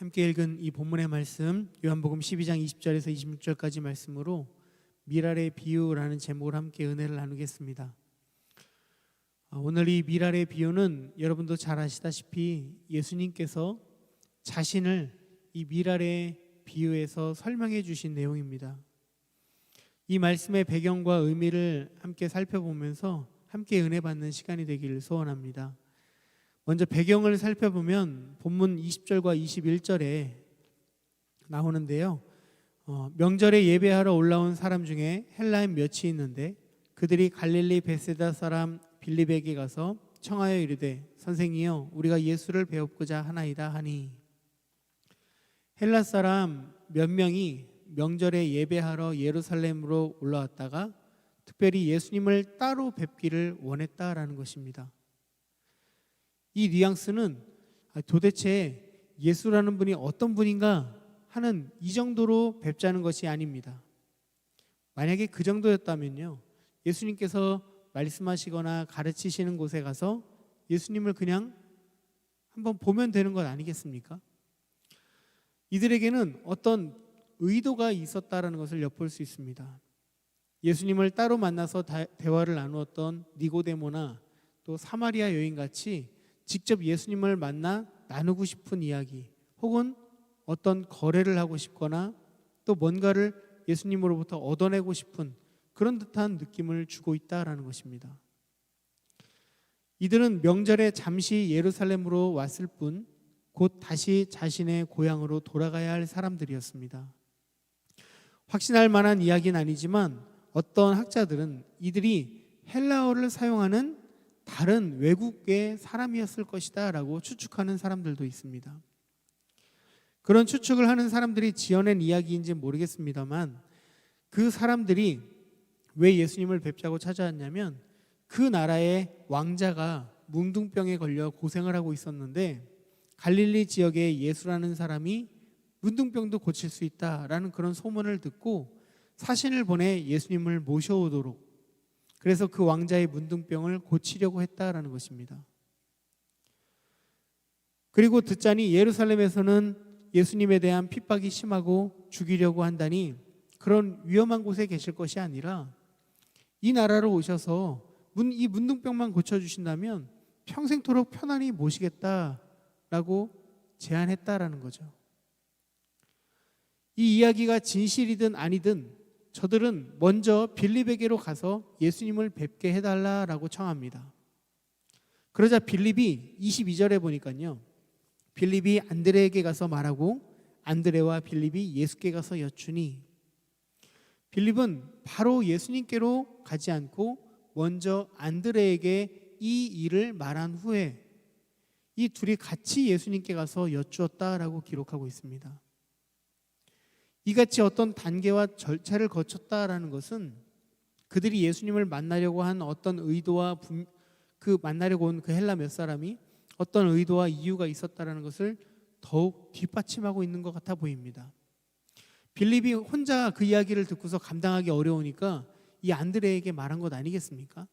함께 읽은 이 본문의 말씀 요한복음 12장 20절에서 26절까지 말씀으로 미랄의 비유라는 제목으로 함께 은혜를 나누겠습니다. 아, 오늘 이 미랄의 비유는 여러분도 잘 아시다시피 예수님께서 자신을 이 미랄의 비유에서 설명해 주신 내용입니다. 이 말씀의 배경과 의미를 함께 살펴보면서 함께 은혜 받는 시간이 되기를 소원합니다. 먼저 배경을 살펴보면 본문 20절과 21절에 나오는데요. 어, 명절에 예배하러 올라온 사람 중에 헬라인 몇이 있는데 그들이 갈릴리 베세다 사람 빌립에게 가서 청하여 이르되 선생이여 우리가 예수를 배웁고자 하나이다 하니 헬라 사람 몇 명이 명절에 예배하러 예루살렘으로 올라왔다가 특별히 예수님을 따로 뵙기를 원했다라는 것입니다. 이 뉘앙스는 아, 도대체 예수라는 분이 어떤 분인가 하는 이 정도로 뵙자는 것이 아닙니다. 만약에 그 정도였다면요. 예수님께서 말씀하시거나 가르치시는 곳에 가서 예수님을 그냥 한번 보면 되는 것 아니겠습니까? 이들에게는 어떤 의도가 있었다라는 것을 엿볼 수 있습니다. 예수님을 따로 만나서 대화를 나누었던 니고데모나 또 사마리아 여인 같이 직접 예수님을 만나 나누고 싶은 이야기 혹은 어떤 거래를 하고 싶거나 또 뭔가를 예수님으로부터 얻어내고 싶은 그런 듯한 느낌을 주고 있다라는 것입니다. 이들은 명절에 잠시 예루살렘으로 왔을 뿐 곧 다시 자신의 고향으로 돌아가야 할 사람들이었습니다. 확신할 만한 이야기는 아니지만 어떤 학자들은 이들이 헬라어를 사용하는 다른 외국의 사람이었을 것이다 라고 추측하는 사람들도 있습니다. 그런 추측을 하는 사람들이 지어낸 이야기인지 모르겠습니다만 그 사람들이 왜 예수님을 뵙자고 찾아왔냐면 그 나라의 왕자가 뭉둥병에 걸려 고생을 하고 있었는데 갈릴리 지역에 예수라는 사람이 문둥병도 고칠 수 있다라는 그런 소문을 듣고 사신을 보내 예수님을 모셔오도록 그래서 그 왕자의 문둥병을 고치려고 했다라는 것입니다. 그리고 듣자니 예루살렘에서는 예수님에 대한 핍박이 심하고 죽이려고 한다니 그런 위험한 곳에 계실 것이 아니라 이 나라로 오셔서 이 문둥병만 고쳐주신다면 평생토록 편안히 모시겠다라고 제안했다라는 거죠. 이 이야기가 진실이든 아니든 저들은 먼저 빌립에게로 가서 예수님을 뵙게 해달라라고 청합니다. 그러자 빌립이 22절에 보니까요. 빌립이 안드레에게 가서 말하고 안드레와 빌립이 예수께 가서 여쭈니 빌립은 바로 예수님께로 가지 않고 먼저 안드레에게 이 일을 말한 후에 이 둘이 같이 예수님께 가서 여쭈었다라고 기록하고 있습니다. 이같이 어떤 단계와 절차를 거쳤다라는 것은 그들이 예수님을 만나려고 한 어떤 의도와 그 만나려고 온 그 헬라 몇 사람이 어떤 의도와 이유가 있었다라는 것을 더욱 뒷받침하고 있는 것 같아 보입니다. 빌립이 혼자 그 이야기를 듣고서 감당하기 어려우니까 이 안드레에게 말한 것 아니겠습니까?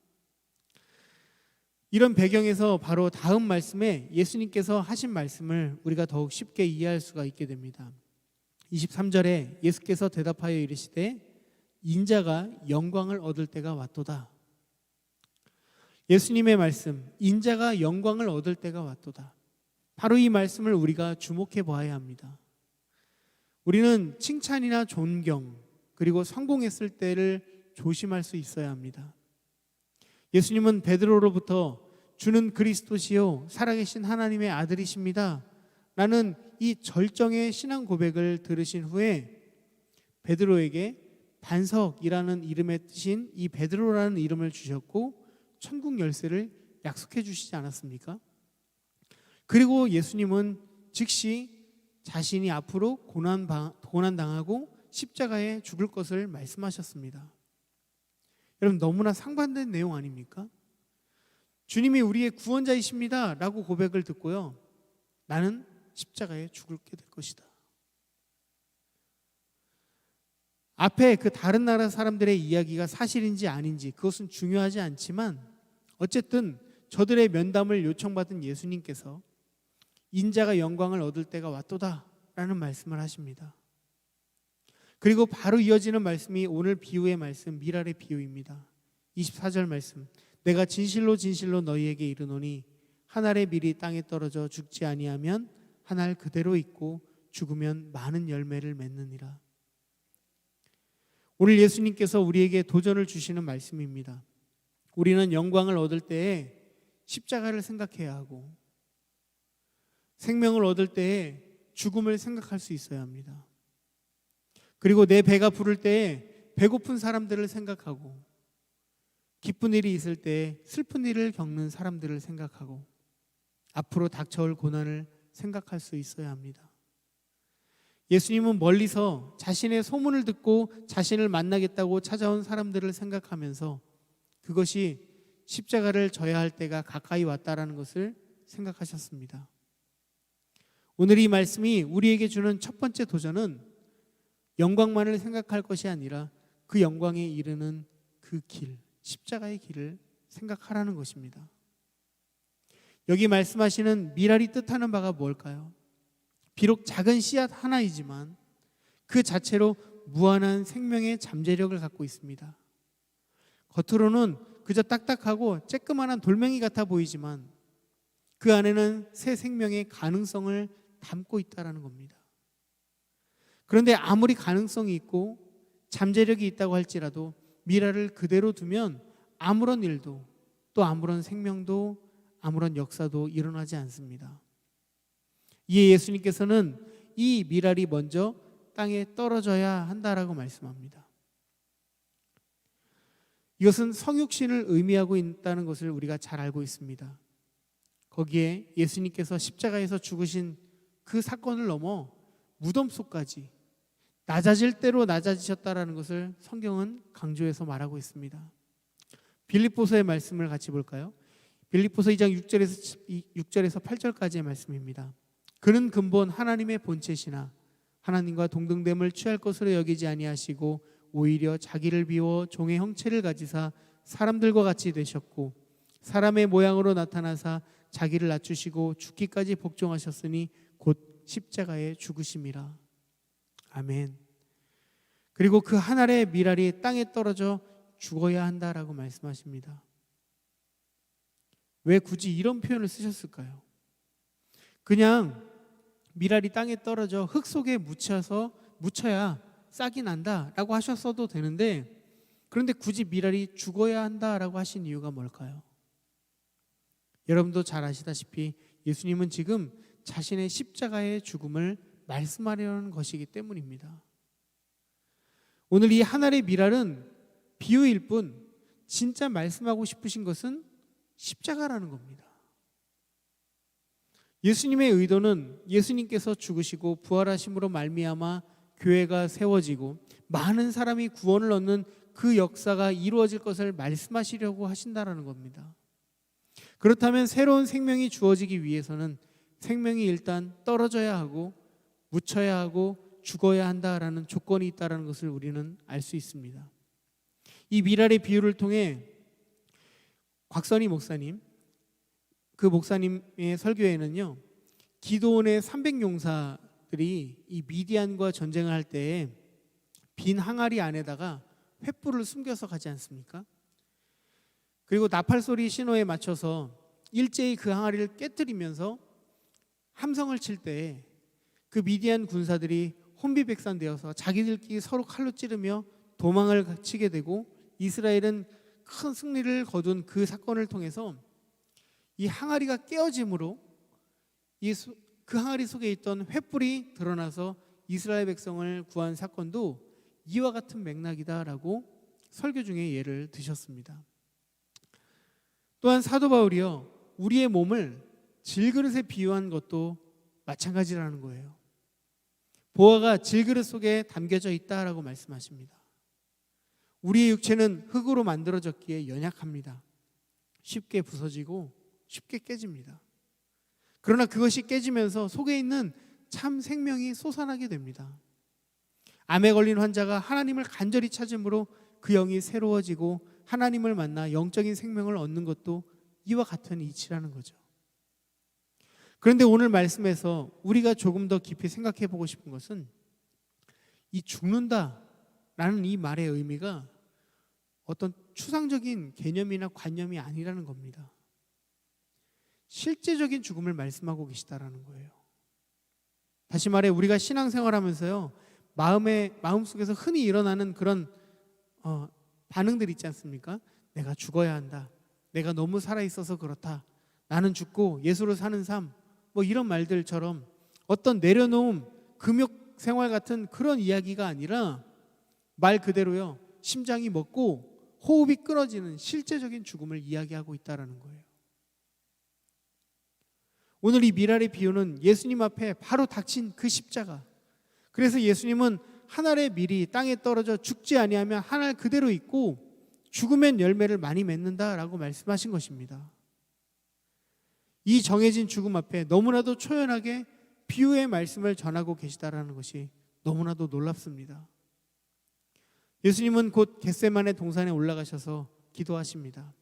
이런 배경에서 바로 다음 말씀에 예수님께서 하신 말씀을 우리가 더욱 쉽게 이해할 수가 있게 됩니다. 23절에 예수께서 대답하여 이르시되 인자가 영광을 얻을 때가 왔도다. 예수님의 말씀, 인자가 영광을 얻을 때가 왔도다. 바로 이 말씀을 우리가 주목해 보아야 합니다. 우리는 칭찬이나 존경, 그리고 성공했을 때를 조심할 수 있어야 합니다. 예수님은 베드로로부터 주는 그리스도시요 살아계신 하나님의 아들이십니다. 라는 이 절정의 신앙 고백을 들으신 후에 베드로에게 반석이라는 이름의 뜻인 이 베드로라는 이름을 주셨고 천국 열쇠를 약속해 주시지 않았습니까? 그리고 예수님은 즉시 자신이 앞으로 고난 고난 당하고 십자가에 죽을 것을 말씀하셨습니다. 여러분 너무나 상반된 내용 아닙니까? 주님이 우리의 구원자이십니다라고 고백을 듣고요. 나는 십자가에 죽게 될 것이다. 앞에 그 다른 나라 사람들의 이야기가 사실인지 아닌지 그것은 중요하지 않지만 어쨌든 저들의 면담을 요청받은 예수님께서 인자가 영광을 얻을 때가 왔도다 라는 말씀을 하십니다. 그리고 바로 이어지는 말씀이 오늘 비유의 말씀 미랄의 비유입니다. 24절 말씀 내가 진실로 진실로 너희에게 이르노니 한 알의 밀이 땅에 떨어져 죽지 아니하면 한 알 그대로 있고 죽으면 많은 열매를 맺느니라. 오늘 예수님께서 우리에게 도전을 주시는 말씀입니다. 우리는 영광을 얻을 때에 십자가를 생각해야 하고 생명을 얻을 때에 죽음을 생각할 수 있어야 합니다. 그리고 내 배가 부를 때에 배고픈 사람들을 생각하고 기쁜 일이 있을 때 슬픈 일을 겪는 사람들을 생각하고 앞으로 닥쳐올 고난을 생각할 수 있어야 합니다. 예수님은 멀리서 자신의 소문을 듣고 자신을 만나겠다고 찾아온 사람들을 생각하면서 그것이 십자가를 져야 할 때가 가까이 왔다라는 것을 생각하셨습니다. 오늘 이 말씀이 우리에게 주는 첫 번째 도전은 영광만을 생각할 것이 아니라 그 영광에 이르는 그 길, 십자가의 길을 생각하라는 것입니다. 여기 말씀하시는 미랄이 뜻하는 바가 뭘까요? 비록 작은 씨앗 하나이지만 그 자체로 무한한 생명의 잠재력을 갖고 있습니다. 겉으로는 그저 딱딱하고 쬐끄만한 돌멩이 같아 보이지만 그 안에는 새 생명의 가능성을 담고 있다라는 겁니다. 그런데 아무리 가능성이 있고 잠재력이 있다고 할지라도 미라를 그대로 두면 아무런 일도 또 아무런 생명도 아무런 역사도 일어나지 않습니다. 이에 예수님께서는 이 미랄이 먼저 땅에 떨어져야 한다라고 말씀합니다. 이것은 성육신을 의미하고 있다는 것을 우리가 잘 알고 있습니다. 거기에 예수님께서 십자가에서 죽으신 그 사건을 넘어 무덤 속까지 낮아질 대로 낮아지셨다라는 것을 성경은 강조해서 말하고 있습니다. 빌립보서의 말씀을 같이 볼까요? 빌립보서 2장 6절에서 6절에서 8절까지의 말씀입니다. 그는 근본 하나님의 본체시나 하나님과 동등됨을 취할 것으로 여기지 아니하시고 오히려 자기를 비워 종의 형체를 가지사 사람들과 같이 되셨고 사람의 모양으로 나타나사 자기를 낮추시고 죽기까지 복종하셨으니 곧 십자가에 죽으심이라. 아멘. 그리고 그한 알의 미랄이 땅에 떨어져 죽어야 한다라고 말씀하십니다. 왜 굳이 이런 표현을 쓰셨을까요? 그냥 미랄이 땅에 떨어져 흙 속에 묻혀서 묻혀야 싹이 난다라고 하셨어도 되는데 그런데 굳이 미랄이 죽어야 한다라고 하신 이유가 뭘까요? 여러분도 잘 아시다시피 예수님은 지금 자신의 십자가의 죽음을 말씀하려는 것이기 때문입니다. 오늘 이 하나의 미랄은 비유일 뿐 진짜 말씀하고 싶으신 것은 십자가라는 겁니다. 예수님의 의도는 예수님께서 죽으시고 부활하심으로 말미암아 교회가 세워지고 많은 사람이 구원을 얻는 그 역사가 이루어질 것을 말씀하시려고 하신다라는 겁니다. 그렇다면 새로운 생명이 주어지기 위해서는 생명이 일단 떨어져야 하고 묻혀야 하고 죽어야 한다라는 조건이 있다라는 것을 우리는 알 수 있습니다. 이 미랄의 비유를 통해 곽선희 목사님 그 목사님의 설교에는요. 기도원의 300용사들이 이 미디안과 전쟁을 할때빈 항아리 안에다가 횃불을 숨겨서 가지 않습니까? 그리고 나팔 소리 신호에 맞춰서 일제히 그 항아리를 깨뜨리면서 함성을 칠 때 그 미디안 군사들이 혼비백산되어서 자기들끼리 서로 칼로 찌르며 도망을 치게 되고 이스라엘은 큰 승리를 거둔 그 사건을 통해서 이 항아리가 깨어짐으로 이그 항아리 속에 있던 횃불이 드러나서 이스라엘 백성을 구한 사건도 이와 같은 맥락이다라고 설교 중에 예를 드셨습니다. 또한 사도 바울이요 우리의 몸을 질그릇에 비유한 것도 마찬가지라는 거예요. 보화가 질그릇 속에 담겨져 있다라고 말씀하십니다. 우리의 육체는 흙으로 만들어졌기에 연약합니다. 쉽게 부서지고 쉽게 깨집니다. 그러나 그것이 깨지면서 속에 있는 참 생명이 솟아나게 됩니다. 암에 걸린 환자가 하나님을 간절히 찾음으로 그 영이 새로워지고 하나님을 만나 영적인 생명을 얻는 것도 이와 같은 이치라는 거죠. 그런데 오늘 말씀에서 우리가 조금 더 깊이 생각해 보고 싶은 것은 이 죽는다 라는 이 말의 의미가 어떤 추상적인 개념이나 관념이 아니라는 겁니다. 실제적인 죽음을 말씀하고 계시다라는 거예요. 다시 말해 우리가 신앙생활하면서요 마음의 마음 속에서 흔히 일어나는 그런 어, 반응들 있지 않습니까? 내가 죽어야 한다. 내가 너무 살아 있어서 그렇다. 나는 죽고 예수로 사는 삶. 뭐 이런 말들처럼 어떤 내려놓음 금욕 생활 같은 그런 이야기가 아니라 말 그대로요 심장이 먹고 호흡이 끊어지는 실제적인 죽음을 이야기하고 있다라는 거예요. 오늘 이 미랄의 비유는 예수님 앞에 바로 닥친 그 십자가. 그래서 예수님은 한 알의 밀이 땅에 떨어져 죽지 아니하면 한 알 그대로 있고 죽으면 열매를 많이 맺는다라고 말씀하신 것입니다. 이 정해진 죽음 앞에 너무나도 초연하게 비유의 말씀을 전하고 계시다라는 것이 너무나도 놀랍습니다. 예수님은 곧 겟세만의 동산에 올라가셔서 기도하십니다.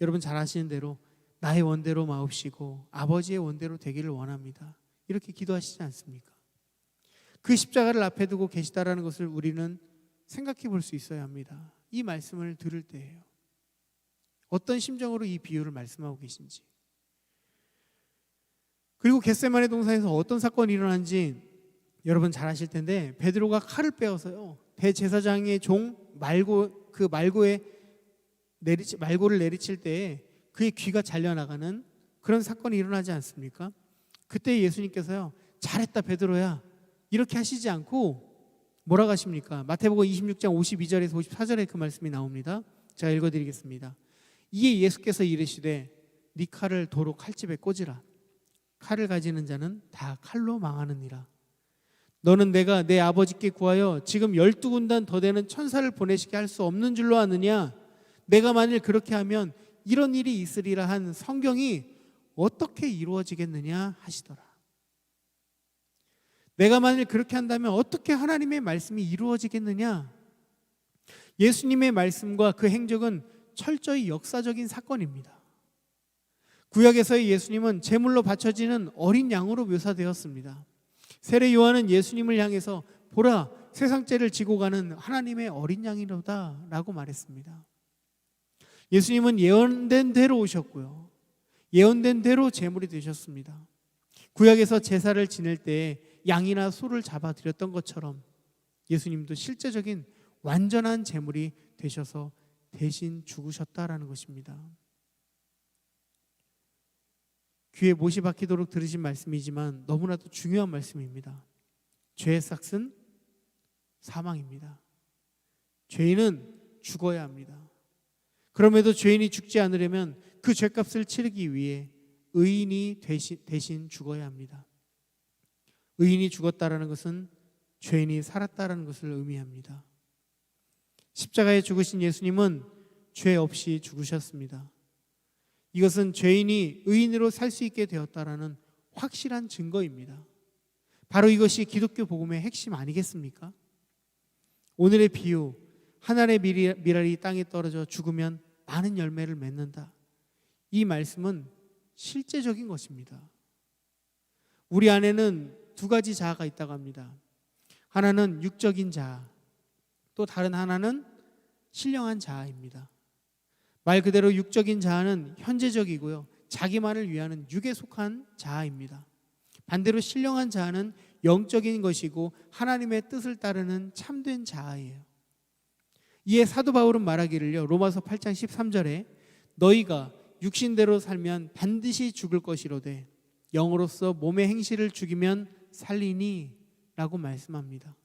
여러분 잘 아시는 대로 나의 원대로 마옵시고 아버지의 원대로 되기를 원합니다. 이렇게 기도하시지 않습니까? 그 십자가를 앞에 두고 계시다라는 것을 우리는 생각해 볼 수 있어야 합니다. 이 말씀을 들을 때예요. 어떤 심정으로 이 비유를 말씀하고 계신지. 그리고 겟세만의 동산에서 어떤 사건이 일어난지 여러분 잘 아실 텐데 베드로가 칼을 빼어서요 대제사장의 종 말고 그 말고에 내리치 말고를 내리칠 때에 그의 귀가 잘려 나가는 그런 사건이 일어나지 않습니까? 그때 예수님께서요 잘했다 베드로야 이렇게 하시지 않고 뭐라고 하십니까? 마태복음 26장 52절에서 54절에 그 말씀이 나옵니다. 제가 읽어 드리겠습니다. 이에 예수께서 이르시되 네 칼을 도로 칼집에 꽂으라. 칼을 가지는 자는 다 칼로 망하느니라. 너는 내가 내 아버지께 구하여 지금 열두 군단 더 되는 천사를 보내시게 할 수 없는 줄로 아느냐? 내가 만일 그렇게 하면 이런 일이 있으리라 한 성경이 어떻게 이루어지겠느냐 하시더라. 내가 만일 그렇게 한다면 어떻게 하나님의 말씀이 이루어지겠느냐? 예수님의 말씀과 그 행적은 철저히 역사적인 사건입니다. 구약에서의 예수님은 제물로 바쳐지는 어린 양으로 묘사되었습니다. 세례 요한은 예수님을 향해서 보라 세상죄를 지고 가는 하나님의 어린 양이로다라고 말했습니다. 예수님은 예언된 대로 오셨고요. 예언된 대로 제물이 되셨습니다. 구약에서 제사를 지낼 때 양이나 소를 잡아 드렸던 것처럼 예수님도 실제적인 완전한 제물이 되셔서 대신 죽으셨다라는 것입니다. 귀에 못이 박히도록 들으신 말씀이지만 너무나도 중요한 말씀입니다. 죄의 삭은 사망입니다. 죄인은 죽어야 합니다. 그럼에도 죄인이 죽지 않으려면 그 죄값을 치르기 위해 의인이 대신, 대신 죽어야 합니다. 의인이 죽었다라는 것은 죄인이 살았다라는 것을 의미합니다. 십자가에 죽으신 예수님은 죄 없이 죽으셨습니다. 이것은 죄인이 의인으로 살 수 있게 되었다라는 확실한 증거입니다. 바로 이것이 기독교 복음의 핵심 아니겠습니까? 오늘의 비유, 하늘의 미랄이 땅에 떨어져 죽으면 많은 열매를 맺는다. 이 말씀은 실제적인 것입니다. 우리 안에는 두 가지 자아가 있다고 합니다. 하나는 육적인 자아, 또 다른 하나는 신령한 자아입니다. 말 그대로 육적인 자아는 현재적이고요. 자기만을 위하는 육에 속한 자아입니다. 반대로 신령한 자아는 영적인 것이고 하나님의 뜻을 따르는 참된 자아예요. 이에 사도 바울은 말하기를요. 로마서 8장 13절에 너희가 육신대로 살면 반드시 죽을 것이로되 영으로서 몸의 행실을 죽이면 살리니라고 말씀합니다.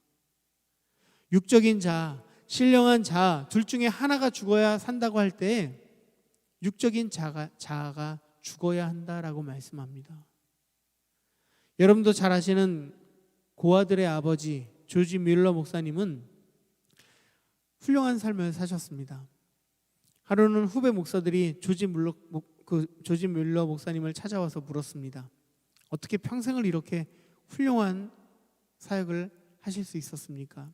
육적인 자, 신령한 자, 둘 중에 하나가 죽어야 산다고 할 때 육적인 자가, 자아가 죽어야 한다라고 말씀합니다. 여러분도 잘 아시는 고아들의 아버지 조지 뮬러 목사님은 훌륭한 삶을 사셨습니다. 하루는 후배 목사들이 조지 뮬러 그 조지 뮬러 목사님을 찾아와서 물었습니다. 어떻게 평생을 이렇게 훌륭한 사역을 하실 수 있었습니까?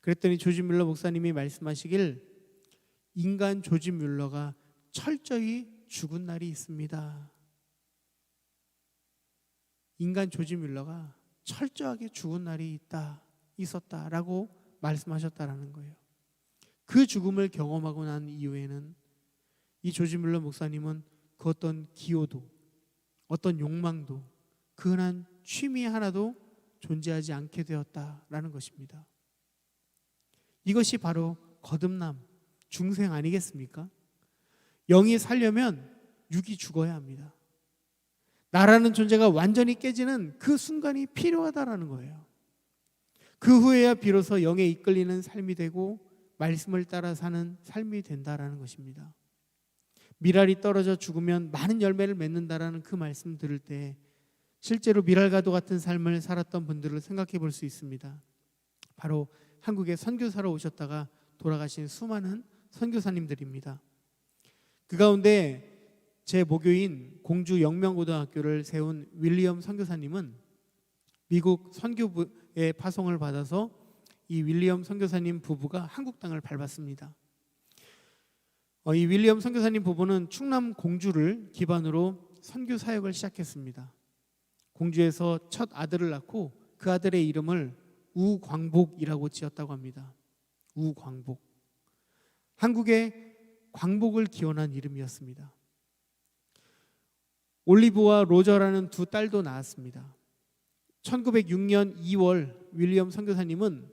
그랬더니 조지 뮬러 목사님이 말씀하시길 인간 조지 뮬러가 철저히 죽은 날이 있습니다. 인간 조지 뮬러가 철저하게 죽은 날이 있다 있었다라고 말씀하셨다라는 거예요. 그 죽음을 경험하고 난 이후에는 이 조지 뮬러 목사님은 그 어떤 기호도 어떤 욕망도 그 흔한 취미 하나도 존재하지 않게 되었다라는 것입니다. 이것이 바로 거듭남, 중생 아니겠습니까? 영이 살려면 육이 죽어야 합니다. 나라는 존재가 완전히 깨지는 그 순간이 필요하다라는 거예요. 그 후에야 비로소 영에 이끌리는 삶이 되고 말씀을 따라 사는 삶이 된다라는 것입니다. 미랄이 떨어져 죽으면 많은 열매를 맺는다라는 그 말씀 들을 때 실제로 미랄과도 같은 삶을 살았던 분들을 생각해 볼 수 있습니다. 바로 한국에 선교사로 오셨다가 돌아가신 수많은 선교사님들입니다. 그 가운데 제 모교인 공주 영명고등학교를 세운 윌리엄 선교사님은 미국 선교부의 파송을 받아서 이 윌리엄 선교사님 부부가 한국 땅을 밟았습니다. 어, 이 윌리엄 선교사님 부부는 충남 공주를 기반으로 선교 사역을 시작했습니다. 공주에서 첫 아들을 낳고 그 아들의 이름을 우광복이라고 지었다고 합니다. 우광복. 한국의 광복을 기원한 이름이었습니다. 올리브와 로저라는 두 딸도 낳았습니다. 1906년 2월 윌리엄 선교사님은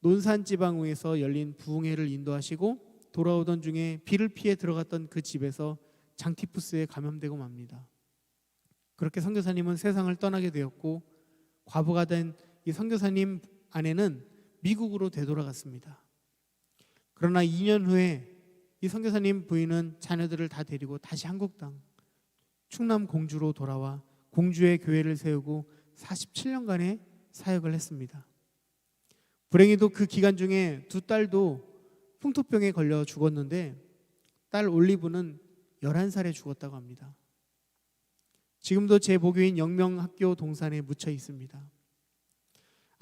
논산 지방우에서 열린 부흥회를 인도하시고 돌아오던 중에 비를 피해 들어갔던 그 집에서 장티푸스에 감염되고 맙니다. 그렇게 선교사님은 세상을 떠나게 되었고 과부가 된 이 선교사님 아내는 미국으로 되돌아갔습니다. 그러나 2년 후에 이 선교사님 부인은 자녀들을 다 데리고 다시 한국 땅 충남 공주로 돌아와 공주의 교회를 세우고 47년간의 사역을 했습니다. 불행히도 그 기간 중에 두 딸도 풍토병에 걸려 죽었는데 딸 올리브는 11살에 죽었다고 합니다. 지금도 제 보교인 영명학교 동산에 묻혀 있습니다.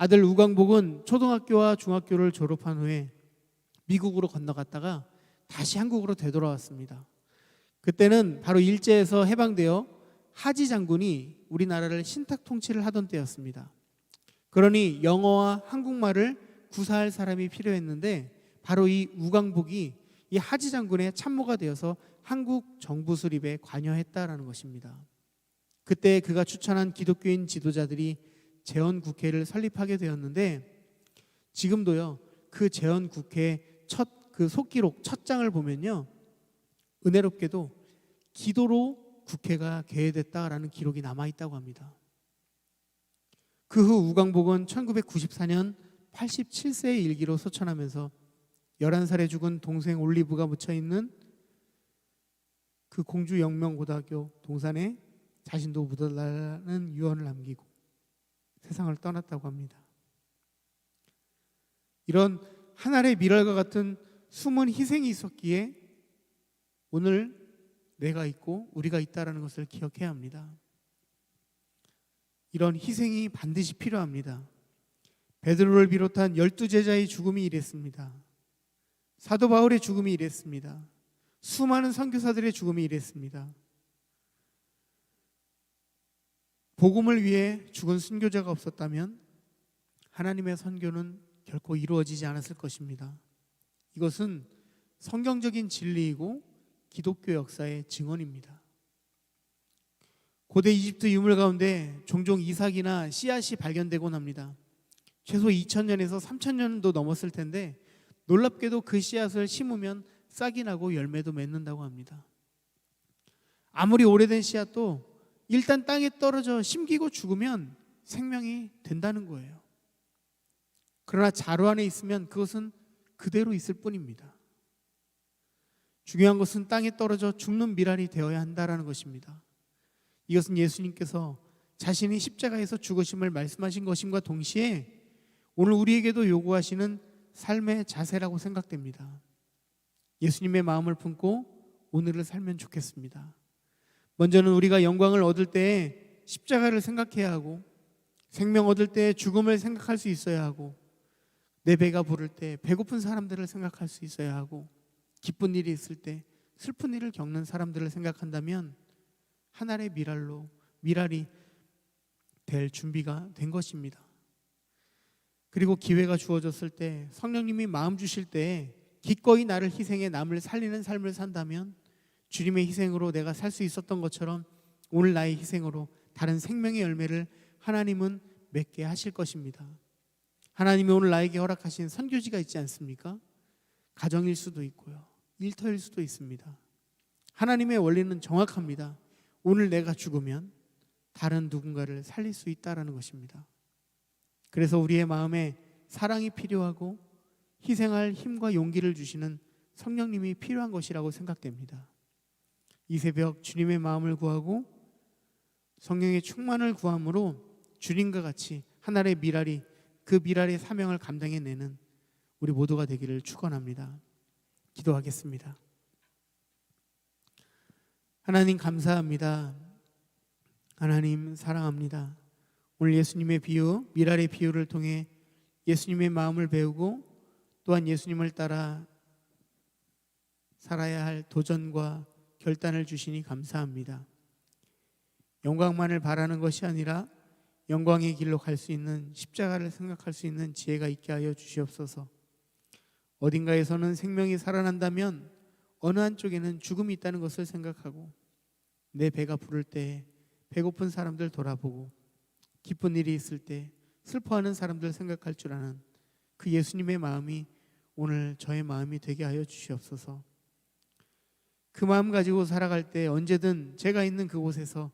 아들 우광복은 초등학교와 중학교를 졸업한 후에 미국으로 건너갔다가 다시 한국으로 되돌아왔습니다. 그때는 바로 일제에서 해방되어 하지 장군이 우리나라를 신탁 통치를 하던 때였습니다. 그러니 영어와 한국말을 구사할 사람이 필요했는데 바로 이 우광복이 이 하지 장군의 참모가 되어서 한국 정부 수립에 관여했다라는 것입니다. 그때 그가 추천한 기독교인 지도자들이 재헌 국회를 설립하게 되었는데 지금도요 그 재헌 국회 첫 그 속기록 첫 장을 보면요 은혜롭게도 기도로 국회가 개회됐다라는 기록이 남아 있다고 합니다. 그 후 우광복은 1994년 87세의 일기로 소천하면서 11살에 죽은 동생 올리브가 묻혀 있는 그 공주 영명고등학교 동산에 자신도 묻어달라는 유언을 남기고 세상을 떠났다고 합니다. 이런 하늘의 미랄과 같은 숨은 희생이 있었기에 오늘 내가 있고 우리가 있다라는 것을 기억해야 합니다. 이런 희생이 반드시 필요합니다. 베드로를 비롯한 열두 제자의 죽음이 이랬습니다. 사도 바울의 죽음이 이랬습니다. 수많은 선교사들의 죽음이 이랬습니다. 복음을 위해 죽은 순교자가 없었다면 하나님의 선교는 결코 이루어지지 않았을 것입니다. 이것은 성경적인 진리이고 기독교 역사의 증언입니다. 고대 이집트 유물 가운데 종종 이삭이나 씨앗이 발견되곤 합니다. 최소 2000년에서 3000년도 넘었을 텐데 놀랍게도 그 씨앗을 심으면 싹이 나고 열매도 맺는다고 합니다. 아무리 오래된 씨앗도 일단 땅에 떨어져 심기고 죽으면 생명이 된다는 거예요. 그러나 자루 안에 있으면 그것은 그대로 있을 뿐입니다. 중요한 것은 땅에 떨어져 죽는 미랄이 되어야 한다라는 것입니다. 이것은 예수님께서 자신이 십자가에서 죽으심을 말씀하신 것임과 동시에 오늘 우리에게도 요구하시는 삶의 자세라고 생각됩니다. 예수님의 마음을 품고 오늘을 살면 좋겠습니다. 먼저는 우리가 영광을 얻을 때 십자가를 생각해야 하고 생명 얻을 때 죽음을 생각할 수 있어야 하고 내 배가 부를 때 배고픈 사람들을 생각할 수 있어야 하고 기쁜 일이 있을 때 슬픈 일을 겪는 사람들을 생각한다면 하늘의 미랄로 미랄이 될 준비가 된 것입니다. 그리고 기회가 주어졌을 때 성령님이 마음 주실 때 기꺼이 나를 희생해 남을 살리는 삶을 산다면 주님의 희생으로 내가 살 수 있었던 것처럼 오늘 나의 희생으로 다른 생명의 열매를 하나님은 맺게 하실 것입니다. 하나님이 오늘 나에게 허락하신 선교지가 있지 않습니까? 가정일 수도 있고요. 일터일 수도 있습니다. 하나님의 원리는 정확합니다. 오늘 내가 죽으면 다른 누군가를 살릴 수 있다라는 것입니다. 그래서 우리의 마음에 사랑이 필요하고 희생할 힘과 용기를 주시는 성령님이 필요한 것이라고 생각됩니다. 이 새벽 주님의 마음을 구하고 성령의 충만을 구함으로 주님과 같이 하나의 미랄이 그 미랄의 사명을 감당해내는 우리 모두가 되기를 축원합니다. 기도하겠습니다. 하나님 감사합니다. 하나님 사랑합니다. 오늘 예수님의 비유, 미랄의 비유를 통해 예수님의 마음을 배우고 또한 예수님을 따라 살아야 할 도전과 결단을 주시니 감사합니다. 영광만을 바라는 것이 아니라 영광의 길로 갈 수 있는 십자가를 생각할 수 있는 지혜가 있게 하여 주시옵소서. 어딘가에서는 생명이 살아난다면 어느 한쪽에는 죽음이 있다는 것을 생각하고 내 배가 부를 때 배고픈 사람들 돌아보고 기쁜 일이 있을 때 슬퍼하는 사람들 생각할 줄 아는 그 예수님의 마음이 오늘 저의 마음이 되게 하여 주시옵소서. 그 마음 가지고 살아갈 때 언제든 제가 있는 그곳에서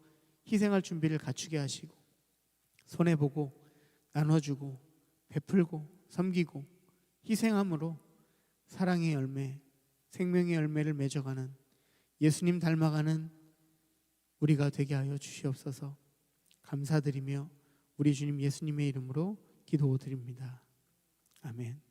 희생할 준비를 갖추게 하시고 손해 보고 나눠주고 베풀고 섬기고 희생함으로 사랑의 열매, 생명의 열매를 맺어가는 예수님 닮아가는 우리가 되게 하여 주시옵소서. 감사드리며 우리 주님 예수님의 이름으로 기도드립니다. 아멘.